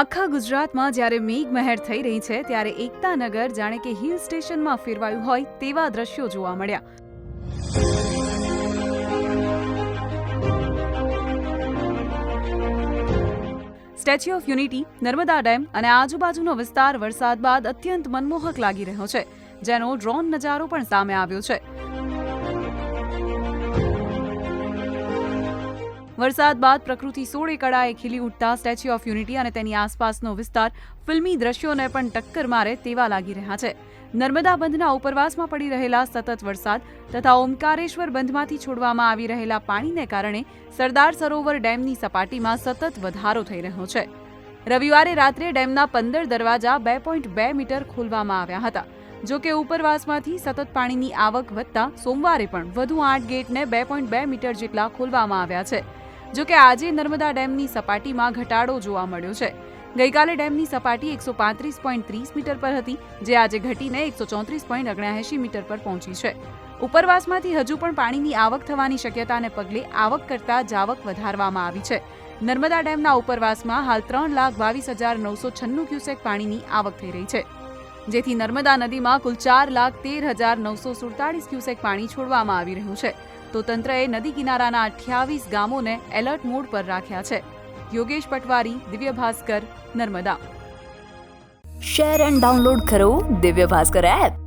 આખા ગુજરાતમાં જ્યારે મેઘમહેર થઈ રહી છે, ત્યારે એકતાનગર જાણે કે હિલ સ્ટેશનમાં ફેરવાયું હોય તેવા દ્રશ્યો જોવા મળ્યા. Statue of unity Narmada dam અને આજુબાજુનો વિસ્તાર વરસાદ બાદ અત્યંત મનમોહક લાગી રહ્યો છે, જેનો ડ્રોન નજારો પણ સામે આવ્યો છે. વરસાદ બાદ પ્રકૃતિ સોળે કળાએ ખીલી ઉઠતા સ્ટેચ્યુ ઓફ યુનિટી અને તેની આસપાસનો વિસ્તાર ફિલ્મી દ્રશ્યોને પણ ટક્કર મારે તેવા લાગી રહ્યા છે. નર્મદા બંધના ઉપરવાસમાં પડી રહેલા સતત વરસાદ તથા ઓમકારેશ્વર બંધમાંથી છોડવામાં આવી રહેલા પાણીને કારણે સરદાર સરોવર ડેમની સપાટીમાં સતત વધારો થઈ રહ્યો છે. રવિવારે રાત્રે ડેમના પંદર દરવાજા બે પોઈન્ટ બે મીટર ખોલવામાં આવ્યા હતા. જો કે ઉપરવાસમાંથી સતત પાણીની આવક વધતા સોમવારે પણ વધુ આઠ ગેટને બે પોઈન્ટ બે મીટર જેટલા ખોલવામાં આવ્યા છે. જો કે આજે નર્મદા ડેમની સપાટીમાં ઘટાડો જોવા મળ્યો છે. ગઈકાલે ડેમની સપાટી એકસો પાંત્રીસ પોઈન્ટ ત્રીસ મીટર પર હતી, જે આજે ઘટીને એકસો ચોત્રીસ પોઈન્ટ ઓગણએંશી મીટર પર પહોંચી છે. ઉપરવાસમાંથી હજુ પણ પાણીની આવક થવાની શક્યતાને પગલે આવક કરતા જાવક વધારવામાં આવી છે. નર્મદા ડેમના ઉપરવાસમાં હાલ ત્રણ લાખ બાવીસ હજાર નવસો છન્નું ક્યુસેક પાણીની આવક થઈ રહી છે. જેથી નર્મદા નદીમાં કુલ ચાર લાખ તેર હજાર નવસો સુડતાળીસ ક્યુસેક પાણી છોડવામાં આવી રહ્યું છે. તો તંત્રએ નદી કિનારાના અઠ્યાવીસ ગામોને એલર્ટ મોડ પર રાખ્યા છે. Yogesh Patwari, Divya Bhaskar, Narmada. Share and download કરો દિવ્ય ભાસ્કર એપ.